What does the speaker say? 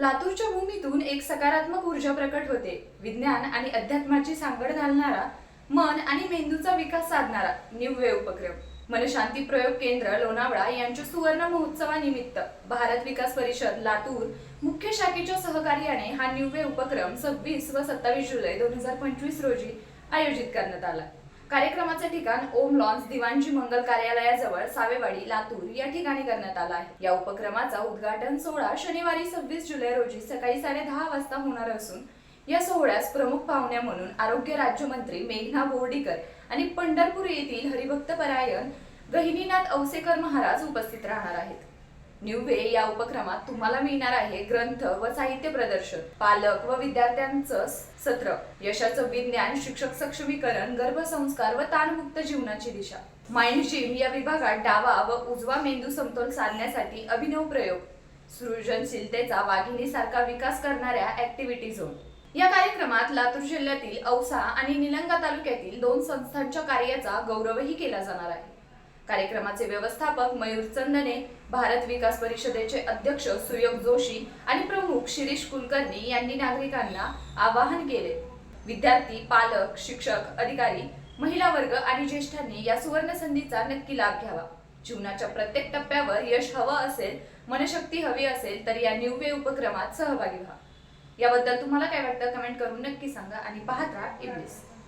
लातूरच्या भूमीतून एक सकारात्मक ऊर्जा प्रकट होते. विज्ञान आणि अध्यात्माची सांगड घालणारा मन आणि मेंदूचा विकास साधणारा निव्वे उपक्रम. मनशांती प्रयोग केंद्र लोणावळा यांच्या सुवर्ण महोत्सवानिमित्त भारत विकास परिषद लातूर मुख्य शाखेच्या सहकार्याने हा निव्वे उपक्रम सव्वीस व सत्तावीस जुलै दोन हजार पंचवीस रोजी आयोजित करण्यात आला. कार्यक्रमाचे ठिकाण ओम लॉन्स दिवाणजी मंगल कार्यालयाजवळ सावेवाडी लातूर या ठिकाणी करण्यात आला आहे. या उपक्रमाचा उद्घाटन सोहळा शनिवारी सव्वीस जुलै रोजी सकाळी साडे दहा वाजता होणार असून या सोहळ्यास प्रमुख पाहुण्या म्हणून आरोग्य राज्यमंत्री मेघना बोर्डीकर आणि पंढरपूर येथील हरिभक्त परायण गहिनीनाथ औसेकर महाराज उपस्थित राहणार आहेत. न्यूवे या उपक्रमात तुम्हाला मिळणार आहे ग्रंथ व साहित्य प्रदर्शन पालक व विद्यार्थ्यांचं सत्र. यशाचं विज्ञान शिक्षक सक्षमीकरण गर्भसंस्कार व ताणमुक्त जीवनाची दिशा. माइंड जिम या विभागात डावा व उजवा मेंदू समतोल साधण्यासाठी अभिनव प्रयोग. सृजनशीलतेचा वाघिणीसारखा विकास करणाऱ्या ऍक्टिव्हिटी झोन या कार्यक्रमात लातूर जिल्ह्यातील औसा आणि निलंगा तालुक्यातील दोन संस्थांच्या कार्याचा गौरवही केला जाणार आहे. कार्यक्रमाचे व्यवस्थापक मयूर चंदने भारत विकास परिषदेचे अध्यक्ष सुयोग जोशी आणि प्रमुख शिरीष कुलकर्णी यांनी नागरिकांना आवाहन केले. विद्यार्थी पालक शिक्षक अधिकारी महिला वर्ग आणि ज्येष्ठांनी या सुवर्ण संधीचा नक्की लाभ घ्यावा. जीवनाच्या प्रत्येक टप्प्यावर यश हवं असेल मनशक्ती हवी असेल तर या न्यूवे उपक्रमात सहभागी व्हा. याबद्दल तुम्हाला काय वाटतं कमेंट करून नक्की सांगा आणि पाहत राहा